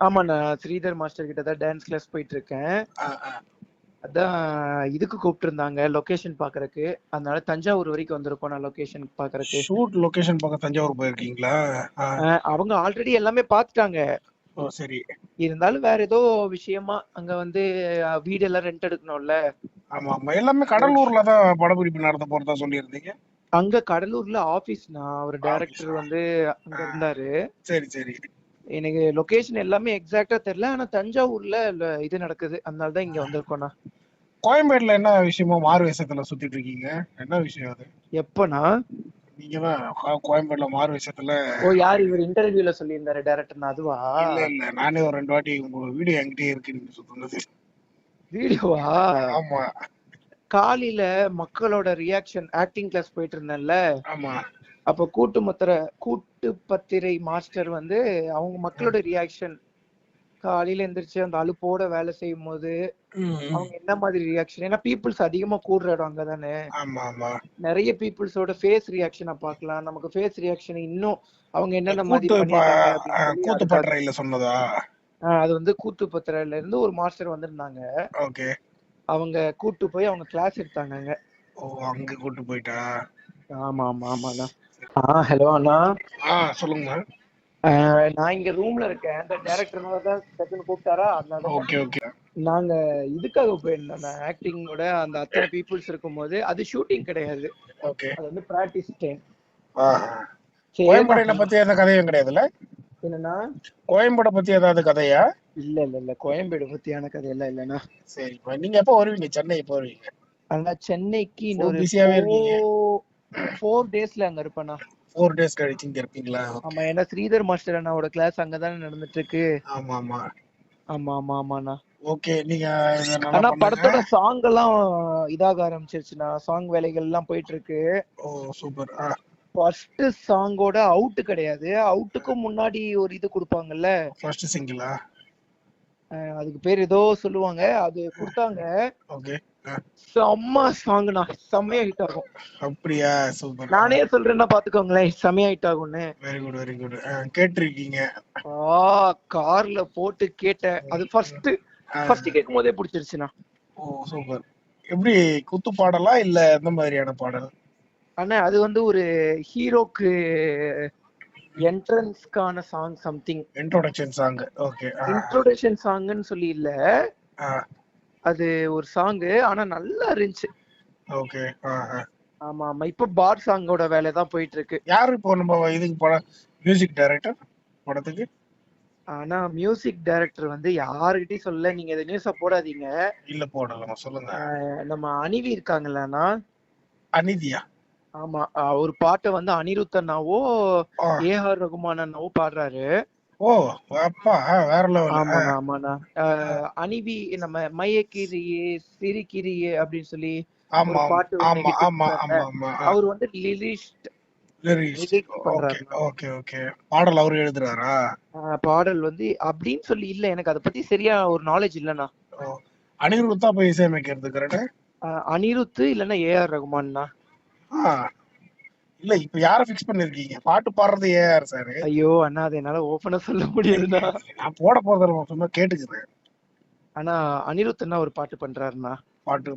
ஆமா நான் ஸ்ரீதர் மாஸ்டர் கிட்ட தான் டான்ஸ் கிளாஸ் போயிட்டு இருக்கேன். அதான் இதுக்கு கூப்பிட்டு இருந்தாங்க லொகேஷன் பாக்குறதுக்கு அதனால தஞ்சாவூர் வரைக்கும் வந்திருக்கோம் நான் லொகேஷன் பாக்குறதுக்கு ஷூட் லொகேஷன் பக்கம் தஞ்சாவூர் போயிருக்கீங்களா? அவங்க ஆல்ரெடி எல்லாமே பார்த்துட்டாங்க. ஓ சரி. இருந்தாலும் வேற ஏதோ விஷயமா அங்க வந்து வீடு எல்லாம் ரெண்ட் எடுக்கணும்ல. ஆமா ஆமா. எல்லாமே கடலூர்ல தான் படப்பிடிப்பு நடத்த போறதா சொல்லியிருந்தீங்க. அங்க கடலூர்ல ஆபீஸ்னா அவர் டைரக்டர் வந்து அங்க இருந்தாரு. சரி சரி. எனக்கு லொகேஷன் எல்லாமே எக்ஸாக்டா தெரியல. ஆனா தஞ்சாவூர்ல இது நடக்குது. அதனால தான் இங்க வந்திருக்கோம்னா கோயம்பேடுல என்ன விஷயமா மாறு வேஷத்துல சுத்திட்டு இருக்கீங்க? என்ன விஷயம் அது? எப்பனா நீங்க தான் கோயம்பேடுல மாறு வேஷத்துல ஓ யார் இவர் இன்டர்வியூல சொல்லியிருந்தாரு டைரக்டர் அதுவா? இல்ல இல்ல. நானே ஒரு ரெண்டு வாட்டி உங்க வீடியோ என்கிட்டயே இருக்கு நீங்க சுத்துனது வீடியோவா? ஆமா. காலையில மக்களோட ரியாக்ஷன் ஆக்டிங் கிளாஸ் போயிட்டு இருந்தேன்ல. ஆமா. அப்ப கூட்டு முத்திர கூட்டு பத்திரை மாஸ்டர் வந்து அவங்க மக்களோட ரியாக்ஷன் காலையில எந்திரிச்சு அந்த அலுப்போட வேலை செய்யும் போது. அவங்க என்ன மாதிரி ரியாக்ஷன் ஏன்னா பீப்புள்ஸ் அதிகமா கூடுற இடம் அங்கதானே. நிறைய பீப்புள்ஸோட ஃபேஸ் ரியாக்ஷனை பார்க்கலாம். நமக்கு ஃபேஸ் ரியாக்ஷன் இன்னும் அவங்க என்னென்ன மாதிரி கூத்து பட்டறையில சொன்னதா? அது வந்து கூத்து பத்திரையில இருந்து ஒரு மாஸ்டர் வந்திருந்தாங்க. ஓகே. அவங்க கூட்டு போய் அவங்க கிளாஸ் எடுத்தாங்க அங்க. ஓ அங்க கூட்டு போயிட்டா? ஆமா ஆமா ஆமாண்ணா. ஹலோ அண்ணா. ஆ சொல்லுங்க நான் இங்க ரூம்ல இருக்கேன். அந்த டேரக்டர் தான் டக்குன்னு கூப்பிட்டாரா? அதனால தான் ஓகே ஓகே. நாங்க இதுக்காக போயிருந்தோம் நான் ஆக்டிங்கோட அந்த அத்தனை பீப்புள்ஸ் இருக்கும்போது அது ஷூட்டிங் கிடையாது. ஓகே. அது வந்து பிராக்டிஸ் டைம் கோயம்பேடுல சரி பத்தி எந்த கதையும் கிடையாதுல்ல? என்னன்னா கோயம்பேடை பத்தி ஏதாவது கதையா? இல்ல இல்ல இல்ல. கோயம்பேடு பத்தியான கதை எல்லாம் இல்லைண்ணா. சரி நீங்க எப்போ வருவீங்க? சென்னை எப்போ வருவீங்க? ஆனா சென்னைக்கு இன்னொரு. ஃபோர் டேஸ்ல அங்க இருப்பேண்ணா ஃபோர் டேஸ் கழிச்சு இங்க இருப்பீங்களா? ஆமா ஏன்னா ஸ்ரீதர் மாஸ்டர் அண்ணாவோட கிளாஸ் அங்கதானே நடந்துட்டு இருக்கு ஆமா ஆமா. ஆமா ஆமா ஆமாண்ணா. ஓகே நீங்க ஆனா படத்தோட சாங் எல்லாம் இதாக ஆரம்பிச்சிருச்சுண்ணா. சாங் வேலைகள் எல்லாம் போயிட்டு இருக்கு ஓ சூப்பர் ஃபர்ஸ்ட் சாங்கோட அவுட் கிடையாது அவுட்டுக்கு முன்னாடி ஒரு இது கொடுப்பாங்கல்ல? ஃபர்ஸ்ட் சிங்கிளா அதுக்கு பேர் ஏதோ சொல்லுவாங்க. அது கொடுத்தாங்க. ஓகே செம்ம சாங்னா செம்மையா ஹிட் ஆகும். அப்படியா? சூப்பர் நானே சொல்றேன்னா பாத்துக்கோங்களேன். செம்மையா ஹிட் ஆகும்னு. வெரி குட் வெரி குட் கேட்டிருக்கீங்க. ஆ கார்ல போட்டு கேட்டேன். அது ஃபர்ஸ்ட். ஃபர்ஸ்ட் கேட்கும் போதே பிடிச்சிருச்சுண்ணா. ஓ சூப்பர் எப்படி குத்து பாடலா இல்ல எந்த மாதிரியான பாடல்? ஆனா அது வந்து ஒரு ஹீரோக்கு என்ட்ரன்ஸ்க்கான song something introduction song okay introduction சாங்னு சொல்லி இல்ல. அது ஒரு சாங் ஆனா நல்லா இருந்துச்சு. ஓகே ஆமா ஆமா. இப்ப பார் சாங்கோட வேலை தான் போயிட்டு இருக்கு யாரு இப்போ நம்ம இதுக்கு படம் மியூசிக் டைரக்டர் படத்துக்கு? ஆனா மியூசிக் டைரக்டர் வந்து யாருகிட்டயும் சொல்ல நீங்க இதை நியூஸா போடாதீங்க. இல்ல போடலாம் சொல்லுங்க. நம்ம அனிவி இருக்காங்கல்லண்ணா அனிதியா? ஆமா ஒரு பாட்டை வந்து அனிருத் அண்ணாவோ ஆ. ஏஆர் ரகுமான் அண்ணாவோ பாடுறாரு. ஓ அப்பா வேற லெவல் ஆஹ் அனிவி நம்ம மையக்கிரியே சிரிக்கிரியே அப்படின்னு சொல்லி பாட்டு ஒண்ணு ஆமா hit ஆமா ஆமா ஆமா அவர் வந்து லிரிஸ்ட் பாடல் அவரு எழுதுறாரா? பாடல் வந்து அப்படின்னு சொல்லி இல்ல எனக்கு அதை பத்தி சரியா ஒரு நாலேஜ் இல்லண்ணா. ஓ அனிருத்தா போய் இசையமைக்கிறது கரெக்டா அனிருத் இல்லன்னா ஏஆர் ரகுமான்ண்ணா. ஆ. இல்ல இப்ப யார ஃபிக்ஸ் பண்ணிருக்கீங்க? பாட்டு பாடுறது ஏஆர் சார். ஐயோ அண்ணா அதை என்னால ஓப்பனா சொல்ல முடியாதுண்ணா நான் போட போறதில்ல சும்மா கேட்டுக்கிறேன். ஆனா அனிருத் அண்ணா ஒரு பாட்டு பண்றாருண்ணா. பாட்டு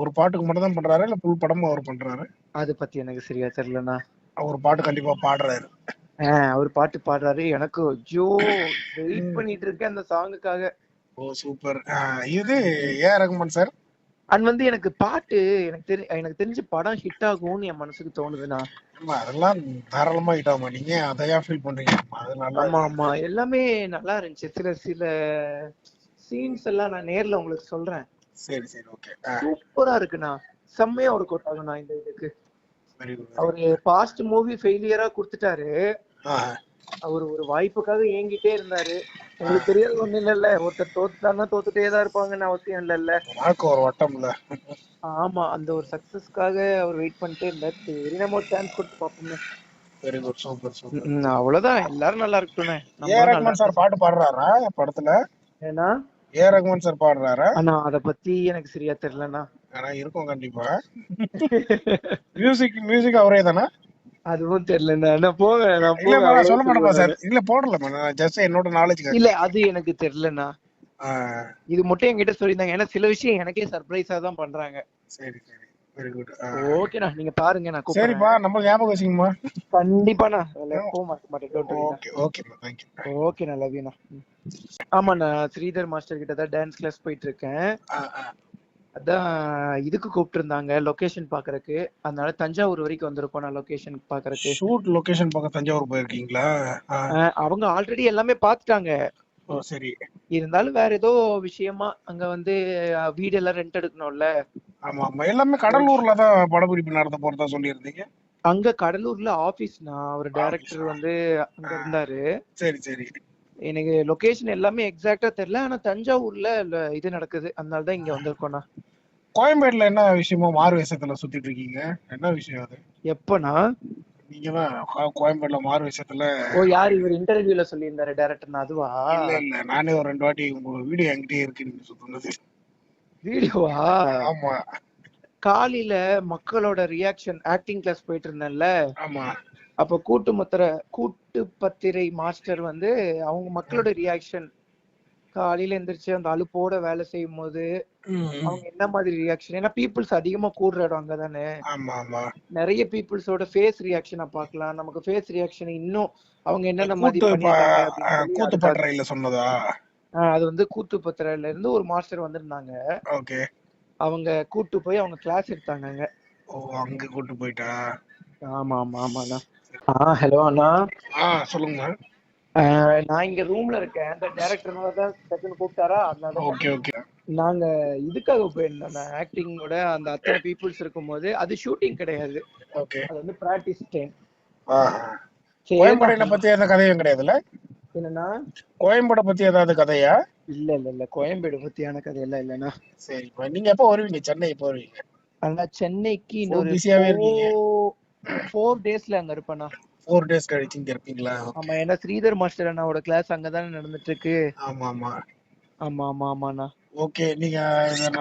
ஒரு பாட்டுக்கு மட்டும் தான் பண்றாரு? இல்ல ஃபுல் படமும் அவர் பண்றாரு? அதை பத்தி எனக்கு சரியா தெரியலண்ணா. ஒரு பாட்டு கண்டிப்பா பாடுறாரு. அவர் பாட்டு பாடுறாரு. எனக்கு ஐயோ வெயிட் பண்ணிட்டு இருக்கேன் அந்த சாங்குக்காக ஓ சூப்பர். இது ஏ ரகுமான் சார்? அண்ட் வந்து எனக்கு பாட்டு எனக்கு தெரி எனக்கு தெரிஞ்ச படம் ஹிட் ஆகும்னு என் மனசுக்கு தோணுதுண்ணா. அதெல்லாம் தாராளமா ஆயிட்டாமா நீங்க அதையா ஃபீல் பண்றீங்க? ஆமா ஆமா. எல்லாமே நல்லா இருந்துச்சு. சில சில சீன்ஸ் எல்லாம் நான் நேர்ல உங்களுக்கு சொல்றேன். சரி சரி. ஓகே சூப்பரா இருக்குண்ணா. செம்மையா ஒர்க் அவுட் ஆகும்ண்ணா இந்த இதுக்கு. அவரு பாஸ்ட் மூவி ஃபெயிலியரா கொடுத்துட்டாரு. அவர் ஒரு வாய்ப்புக்காக ஏங்கிட்டே இருந்தாரு. உங்களுக்கு தெரியாது ஒண்ணு இல்லல்ல. ஒருத்தர் தோத்துட்டாங்கன்னா தோத்துட்டே தான் இருப்பாங்கன்னு அவசியம் இல்லல்ல. வாழ்க்கை ஒரு வட்டம்ல ஆமா அந்த ஒரு சக்சஸ்க்காக அவர் வெயிட் பண்ணிட்டே இருந்தாரு. சரி நம்ம ஒரு சான்ஸ் கொடுத்து பார்ப்போமே. வெரி குட் சூப்பர் சூப்பர் அவ்வளவுதான். எல்லாரும் நல்லா இருக்கட்டும்ண்ணே ஏ. ரகுமான் சார் பாட்டு பாடுறாரா படத்துல? ஏன்னா? ஏ. ரகுமான் சார் பாடுறாரா? ஆனா அத பத்தி எனக்கு சரியா தெரியலண்ணா. ஆனா இருக்கும் கண்டிப்பா. மியூசிக் மியூசிக் அவரே தானே? அதுவும் தெரியலண்ணா நான் போவேன் நான் இல்ல போவேன் சொல்ல சொல்லுவேன் சார். இல்ல போடல நான் ஜஸ்ட் என்னோட நாலேஜ் இல்ல அது எனக்கு தெரியலண்ணா. இது மட்டும் என்கிட்ட சொல்லியிருந்தாங்க. ஏன்னா சில விஷயம் எனக்கே சர்ப்ரைஸா தான் பண்றாங்க. சரி சரி. வெரி குட் ஓகேண்ணா நீங்க பாருங்க நான் கூப்பிடுறேன். சரிப்பா நம்ம ஞாபகம் வச்சுங்கம்மா கண்டிப்பாண்ணா போக மாட்டேன் மாட்டேன் worry ண்ணா. ஓகே ஓகேப்பா தேங்க்யூ ஓகேண்ணா லவ்யூண்ணா ஆமாண்ணா ஸ்ரீதர் மாஸ்டர் கிட்ட தான் டான்ஸ் கிளாஸ் போயிட்டு இருக்கேன். அதான் இதுக்கு கூப்பிட்டு இருந்தாங்க லொகேஷன் பாக்குறதுக்கு அதனால தஞ்சாவூர் வரைக்கும் வந்திருக்கோம் நான் லொகேஷன் பாக்குறதுக்கு ஷூட் லொகேஷன் பக்கம் தஞ்சாவூர் போயிருக்கீங்களா? அவங்க ஆல்ரெடி எல்லாமே பாத்துட்டாங்க ஓ சரி. இருந்தாலும் வேற ஏதோ விஷயமா அங்க வந்து வீடு எல்லாம் ரெண்ட் எடுக்கணும்ல. ஆமா ஆமா. எல்லாமே கடலூர்ல தான் படப்பிடிப்பு நடத்த போறதா சொல்லியிருந்தீங்க. அங்க கடலூர்ல ஆபீஸ்னா ஒரு டைரக்டர் வந்து அங்க இருந்தாரு. சரி சரி. எனக்கு லொகேஷன் எல்லாமே எக்ஸாக்ட்டா தெரியல. ஆனா தஞ்சாவூர்ல இது நடக்குது. அதனால தான் இங்க வந்திருக்கோம்ண்ணா. கோயம்பேடுல என்ன விஷயமா மாறு வேஷத்துல சுத்திட்டு இருக்கீங்க? என்ன விஷயம் அது? எப்பண்ணா? நீங்க தான் கோயம்பேடுல மாறு வேஷத்துல ஓ யார் இவர் இன்டர்வியூல சொல்லியிருந்தாரு டைரக்டர்னா அதுவா? இல்ல இல்ல. நானே ஒரு ரெண்டு வாட்டி உங்க வீடியோ என்கிட்டயே இருக்கு நீங்க சுத்துனது வீடியோவா? ஆமா. காலையில மக்களோட ரியாக்ஷன் ஆக்டிங் கிளாஸ் போயிட்டு இருந்தேன்ல. ஆமா. அப்ப கூட்டு முத்திர கூட்டு பத்திரை மாஸ்டர் வந்து அவங்க மக்களோட ரியாக்ஷன் காலையில எந்திரிச்சு அந்த அலுப்போட வேலை செய்யும் போது. அவங்க என்ன மாதிரி ரியாக்ஷன் ஏன்னா பீப்புள்ஸ் அதிகமா கூடுற இடம் அங்கதானே. ஆமா ஆமா. நிறைய பீப்புள்ஸோட ஃபேஸ் ரியாக்ஷனை பார்க்கலாம். நமக்கு ஃபேஸ் ரியாக்ஷன் இன்னும் அவங்க என்னென்ன மாதிரி கூத்து பட்டறையில சொன்னதா? அது வந்து கூத்து பத்திரையில இருந்து ஒரு மாஸ்டர் வந்திருந்தாங்க. ஓகே. அவங்க கூட்டு போய் அவங்க கிளாஸ் எடுத்தாங்க அங்க. ஓ அங்க கூட்டு போயிட்டா? ஆமா ஆமா ஆமாண்ணா. ஆ ஹலோ அண்ணா. ஆ சொல்லுங்க நான் இங்க ரூம்ல இருக்கேன். அந்த டேரக்டர் தான் டக்குன்னு கூப்பிட்டாரா? அதனால தான் ஓகே ஓகே. நாங்க இதுக்காக போயிருந்தோம் ஆக்டிங்கோட அந்த அத்தனை பீப்புள்ஸ் இருக்கும்போது அது ஷூட்டிங் கிடையாது. ஓகே. அது வந்து பிராக்டிஸ் டைம் ஆ கோயம்பேடுல பத்தி எந்த கதையும் கிடையாதுல்ல என்னன்னா கோயம்பேடை பத்தி ஏதாவது கதையா? இல்ல இல்ல இல்ல. கோயம்பேடு பத்தியான கதை எல்லாம் இல்லைண்ணா சரிப்பா நீங்க எப்போ வருவீங்க? சென்னை எப்போ வருவீங்க ஆனா சென்னைக்கு இன்னொரு busy-யாவே இருக்கீங்க. ஃபோர் டேஸ்ல அங்க இருப்பேண்ணா ஃபோர் டேஸ் கழிச்சு இங்க இருப்பீங்களா? ஆமா ஏன்னா ஸ்ரீதர் மாஸ்டர் அண்ணாவோட கிளாஸ் அங்கதானே நடந்துட்டு இருக்கு ஆமா ஆமா. ஆமா ஆமா ஆமாண்ணா. ஓகே நீங்க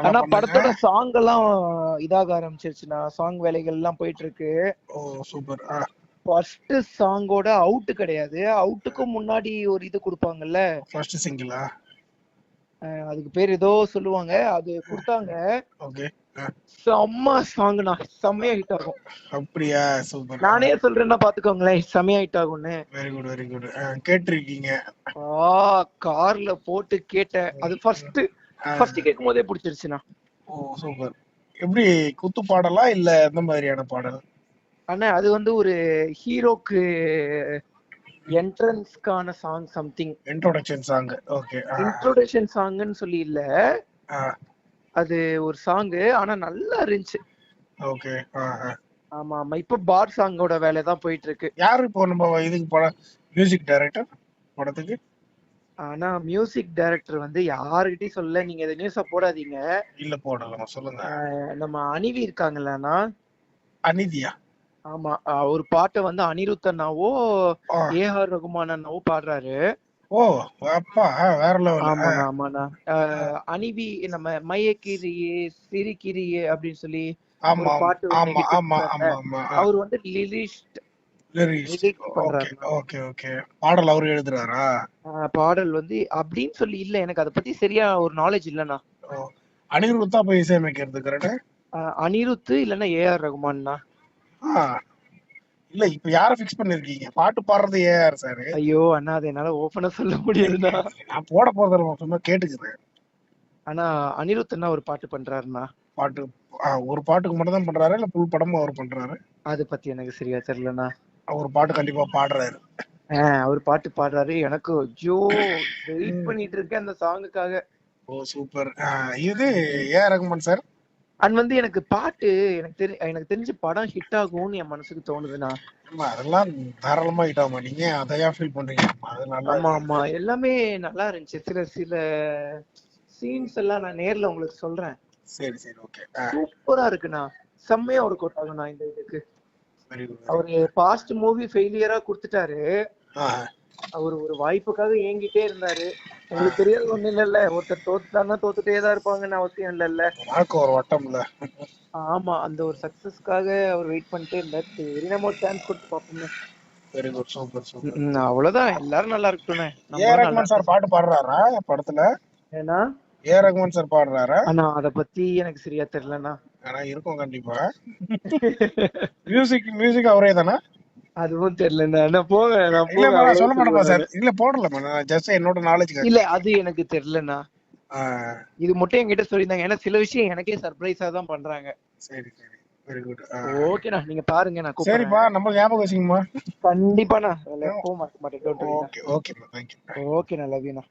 ஆனா படத்தோட சாங் எல்லாம் இதாக ஆரம்பிச்சிருச்சுண்ணா. சாங் வேலைகள் எல்லாம் போயிட்டு இருக்கு ஓ சூப்பர் ஃபர்ஸ்ட் சாங்கோட அவுட் கிடையாது. அவுட்டுக்கு முன்னாடி ஒரு இது கொடுப்பாங்கல்ல? ஃபர்ஸ்ட் சிங்கிளா அதுக்கு பேர் ஏதோ சொல்லுவாங்க. அது கொடுத்தாங்க. ஓகே செம்ம சாங்னா செம்மையா ஹிட் ஆகும். அப்படியா? சூப்பர். நானே சொல்றேன்னா பாத்துக்கோங்களேன். செம்மையா ஹிட் ஆகும்னு. வெரி குட் வெரி குட் கேட்டிருக்கீங்க. ஆ கார்ல போட்டு கேட்டேன். அது ஃபர்ஸ்ட் ஃபர்ஸ்ட் கேட்கும் போதே பிடிச்சிருச்சுண்ணா. ஓ சூப்பர். எப்படி குத்து பாடலா இல்ல எந்த மாதிரியான பாடல்? ஆனா அது வந்து ஒரு ஹீரோக்கு என்ட்ரன்ஸ்க்கான song something introduction song okay introduction சாங்னு சொல்லி இல்ல. அது ஒரு சாங் ஆனா நல்லா இருந்துச்சு. ஓகே ஆமா ஆமா இப்ப பார் சாங்கோட வேலை தான் போயிட்டு இருக்கு யாரு இப்போ நம்ம இதுக்கு படம் மியூசிக் டைரக்டர் படத்துக்கு? ஆனா மியூசிக் டைரக்டர் வந்து யாருகிட்டயும் சொல்ல நீங்க இதை நியூஸா போடாதீங்க. இல்ல போடலாம் சொல்லுங்க. நம்ம அனிவி இருக்காங்கல்லண்ணா அனிதியா? ஆமா ஒரு பாட்டை வந்து அனிருத் அண்ணாவோ ஆ. ஏஆர் ரகுமான் அண்ணாவோ பாடுறாரு. ஓ அப்பா வேற லெவல் ஆமாண்ணா ஆமாண்ணா. அனிவி நம்ம மையக்கிரியே சிரிக்கிரியே அப்படின்னு சொல்லி ஆமா ஆமா ஆமா. ஆமா அவர் வந்து லிரிஸ்ட் பாடல் அவரு எழுதுறாரா? பாடல் வந்து அப்படின்னு சொல்லி இல்ல எனக்கு அதை பத்தி சரியா ஒரு நாலேஜ் இல்லண்ணா. ஓ அனிருத் தான் போய் இசையமைக்கிறது கரெக்டா அனிருத் இல்லன்னா ஏஆர் ரகுமான்ண்ணா. ஆ. இல்ல இப்ப யார ஃபிக்ஸ் பண்ணிருக்கீங்க? பாட்டு பாடுறது ஏஆர் சார் ஐயோ அண்ணா அதை என்னால ஓப்பனா சொல்ல முடியாதுண்ணா நான் போட போறதில்ல சும்மா கேட்டுக்கிறேன். ஆனா அனிருத் அண்ணா ஒரு பாட்டு பண்றாருண்ணா. பாட்டு ஒரு பாட்டுக்கு மட்டும் தான் பண்றாரு? இல்ல ஃபுல் படமும் அவர் பண்றாரு? அதை பத்தி எனக்கு சரியா தெரியலண்ணா. அவர் பாட்டு கண்டிப்பா பாடுறாரு. அவர் பாட்டு பாடுறாரு. எனக்கு ஐயோ வெயிட் பண்ணிட்டு இருக்கேன் அந்த சாங்குக்காக ஓ சூப்பர் இது ஏ ரகுமான் சார் அண்ட் வந்து எனக்கு பாட்டு எனக்கு தெரி எனக்கு தெரிஞ்ச படம் ஹிட் ஆகும்னு என் மனசுக்கு தோணுதுண்ணா. அதெல்லாம் தாராளமா இட்டாமா நீங்க அதையா ஃபீல் பண்றீங்க? ஆமா ஆமா. எல்லாமே நல்லா இருந்துச்சு. சில சில சீன்ஸ் எல்லாம் நான் நேர்ல உங்களுக்கு சொல்றேன். சரி சரி. ஓகே சூப்பரா இருக்குண்ணா. செம்மையா ஒரு கோட் ஆகும்ண்ணா இந்த இதுக்கு. அவரு பாஸ்ட் மூவி ஃபெயிலியரா கொடுத்துட்டாரு. அவர் ஒரு வாய்ப்புக்காக ஏங்கிட்டே இருந்தாரு. உங்களுக்கு தெரியாது ஒண்ணு இல்லல்ல. ஒருத்தர் தோத்துட்டாங்கன்னா தோத்துட்டே தான் இருப்பாங்கன்னு அவசியம் இல்லல்ல. வாழ்க்கை ஒரு வட்டம்ல ஆமா அந்த ஒரு சக்சஸ்க்காக அவர் வெயிட் பண்ணிட்டே இருந்தாரு. சரி நம்ம ஒரு சான்ஸ் கொடுத்து பார்ப்போமே. வெரி குட் சூப்பர் சூப்பர் அவ்வளவுதான். எல்லாரும் நல்லா இருக்கட்டும்ண்ணே. ஏ ரஹ்மான் சார் பாட்டு பாடுறாரா படத்துல? ஏன்னா? ஏ ரஹ்மான் சார் பாடுறாரா? ஆனா அத பத்தி எனக்கு சரியா தெரியலண்ணா. ஆனா இருக்கும் கண்டிப்பா. மியூசிக் மியூசிக் அவரே தானா? அதுவும் தெரியலண்ணா நான் போவேன் சொல்ல மாட்டேன் சார். இல்ல போடல நான் ஜஸ்ட் என்னோட நாலேஜ் இல்ல அது எனக்கு தெரியலண்ணா. இது மட்டும் என்கிட்ட சொல்லியிருந்தாங்க. ஏன்னா சில விஷயம் எனக்கே சர்ப்ரைஸா தான் பண்றாங்க. சரி சரி. வெரி குட் ஓகேண்ணா நீங்க பாருங்க நான் சரிப்பா நம்ம ஞாபகம் வச்சுங்கம்மா கண்டிப்பாண்ணா போக மாட்டேன். ஓகே ஓகே தேங்க்யூ ஓகேண்ணா லவ் யூண்ணா